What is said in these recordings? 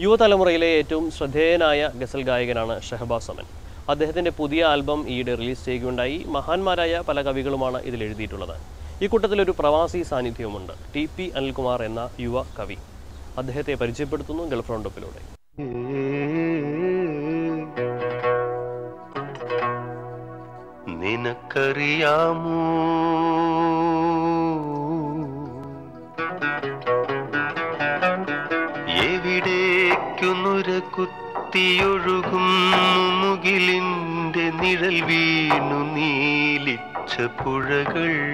യുവതലമുറയിലെ ഏറ്റവും ശ്രദ്ധേയനായ ഗസൽ ഗായകനാണ് ഷഹബാസ് അമൻ. അദ്ദേഹത്തിന്റെ പുതിയ ആൽബം ഈയിടെ റിലീസ് ചെയ്യുകയുണ്ടായി. മഹാന്മാരായ പല കവികളുമാണ് ഇതിൽ എഴുതിയിട്ടുള്ളത്. ഈ കൂട്ടത്തിലൊരു പ്രവാസി സാന്നിധ്യവുമുണ്ട്. ടി പി അനിൽകുമാർ എന്ന യുവ കവി. അദ്ദേഹത്തെ പരിചയപ്പെടുത്തുന്നു ഗൾഫ് റൗണ്ടപ്പിലൂടെ നിനക്കറിയാമോ? എവിടേക്കു കുത്തിയൊഴുകും മുകിലിന്റെ നിഴൽ വീണു നീലിച്ച പുഴകൾ.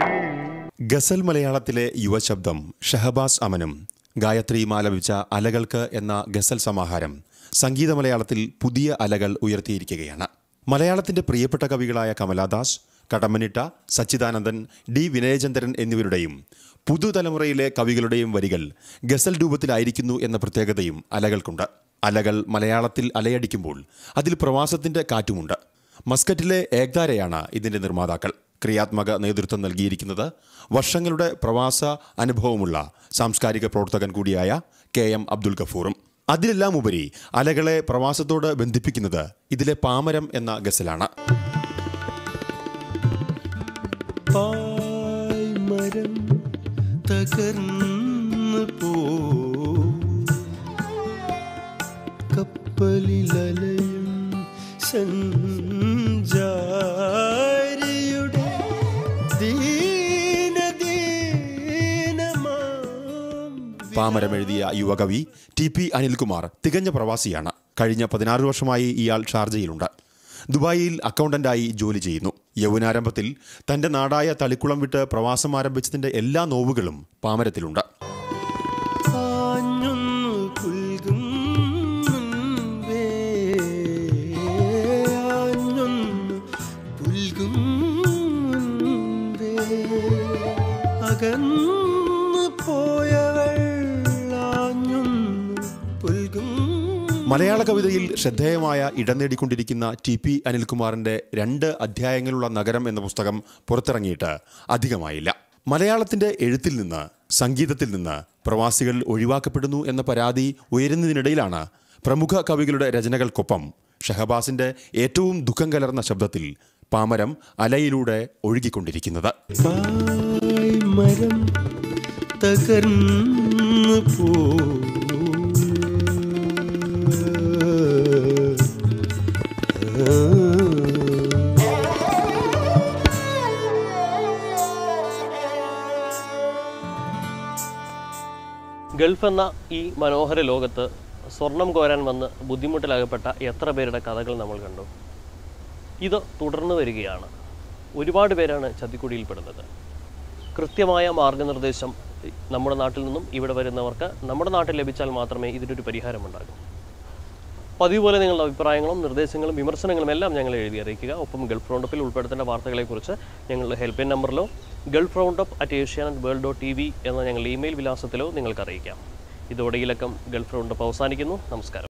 ഗസൽ മലയാളത്തിലെ യുവശബ്ദം ഷഹബാസ് അമനും. ഗായത്രി ആലപിച്ച അലകൾക്ക് എന്ന ഗസൽ സമാഹാരം സംഗീത മലയാളത്തിൽ പുതിയ അലകൾ ഉയർത്തിയിരിക്കുകയാണ്. മലയാളത്തിന്റെ പ്രിയപ്പെട്ട കവികളായ കമലാദാസ് കടമ്മനിട്ട സച്ചിദാനന്ദൻ ഡി വിനയചന്ദ്രൻ എന്നിവരുടെയും പുതുതലമുറയിലെ കവികളുടെയും വരികൾ ഗസൽ രൂപത്തിലായിരിക്കുന്നു എന്ന പ്രത്യേകതയും അലകൾക്കുണ്ട്. അലകൾ മലയാളത്തിൽ അലയടിക്കുമ്പോൾ അതിൽ പ്രവാസത്തിന്റെ കാറ്റുമുണ്ട്. മസ്കറ്റിലെ ഏക്താരയാണ് ഇതിന്റെ നിർമ്മാതാക്കൾ. ക്രിയാത്മക നേതൃത്വം നൽകിയിരിക്കുന്നത് വർഷങ്ങളുടെ പ്രവാസ അനുഭവമുള്ള സാംസ്കാരിക പ്രവർത്തകൻ കൂടിയായ കെ എം അബ്ദുൽ ഗഫൂറും. അതിലെല്ലാം ഉപരി അലകളെ പ്രവാസത്തോട് ബന്ധിപ്പിക്കുന്നത് ഇതിലെ പാമരം എന്ന ഗസലാണ്. പായ്മരം തകർന്നു പോ കപ്പലിലലയും സഞ്ചാരിയുടെ പാമരമെഴുതിയ പാമരം യുവകവി ടി പി അനിൽകുമാർ തികഞ്ഞ പ്രവാസിയാണ്. കഴിഞ്ഞ പതിനാറ് വർഷമായി ഇയാൾ ഷാർജയിലുണ്ട്. ദുബായിൽ അക്കൗണ്ടന്റായി ജോലി ചെയ്യുന്നു. യൗവനാരംഭത്തിൽ തന്റെ നാടായ തളിക്കുളം വിട്ട് പ്രവാസം ആരംഭിച്ചതിന്റെ എല്ലാ നോവുകളും പാമരത്തിലുണ്ട്. മലയാള കവിതയിൽ ശ്രദ്ധേയമായ ഇടം നേടിക്കൊണ്ടിരിക്കുന്ന ടി പി അനിൽകുമാറിന്റെ രണ്ട് അധ്യായങ്ങളുള്ള നഗരം എന്ന പുസ്തകം പുറത്തിറങ്ങിയിട്ട് അധികമായില്ല. മലയാളത്തിന്റെ എഴുത്തിൽ നിന്ന് സംഗീതത്തിൽ നിന്ന് പ്രവാസികൾ ഒഴിവാക്കപ്പെടുന്നു എന്ന പരാതി ഉയരുന്നതിനിടയിലാണ് പ്രമുഖ കവികളുടെ രചനകൾക്കൊപ്പം ഷഹബാസിന്റെ ഏറ്റവും ദുഃഖം കലർന്ന ശബ്ദത്തിൽ പാമരം അലയിലൂടെ ഒഴുകിക്കൊണ്ടിരിക്കുന്നത്. തകർന്നു പോ ഗൾഫ് എന്ന ഈ മനോഹര ലോകത്ത് സ്വർണം കോരാൻ വന്ന് ബുദ്ധിമുട്ടിലകപ്പെട്ട എത്ര പേരുടെ കഥകൾ നമ്മൾ കണ്ടു? ഇത് തുടർന്നു വരികയാണ്. ഒരുപാട് പേരാണ് ചതിക്കുടിയിൽപ്പെടുന്നത് കൃത്യമായ മാർഗനിർദ്ദേശം നമ്മുടെ നാട്ടിൽ നിന്നും ഇവിടെ വരുന്നവർക്ക് നമ്മുടെ നാട്ടിൽ ലഭിച്ചാൽ മാത്രമേ ഇതിനൊരു പരിഹാരമുണ്ടാകൂ. പതിവ് പോലെ നിങ്ങളുടെ അഭിപ്രായങ്ങളും നിർദ്ദേശങ്ങളും വിമർശനങ്ങളും എല്ലാം ഞങ്ങൾ എഴുതി അറിയിക്കുക. ഒപ്പം ഗൾഫ് റൗണ്ടപ്പിൽ ഉൾപ്പെടുത്തേണ്ട വാർത്തകളെക്കുറിച്ച് ഞങ്ങളുടെ help line നമ്പറിലോ Gulf roundup at Asianet world dot T V എന്ന ഞങ്ങളുടെ ഇമെയിൽ വിലാസത്തിലോ നിങ്ങൾക്ക് അറിയിക്കാം. ഇതോടെ ഈ ലക്കം ഗൾഫ് റൗണ്ടപ്പ് അവസാനിക്കുന്നു. നമസ്കാരം.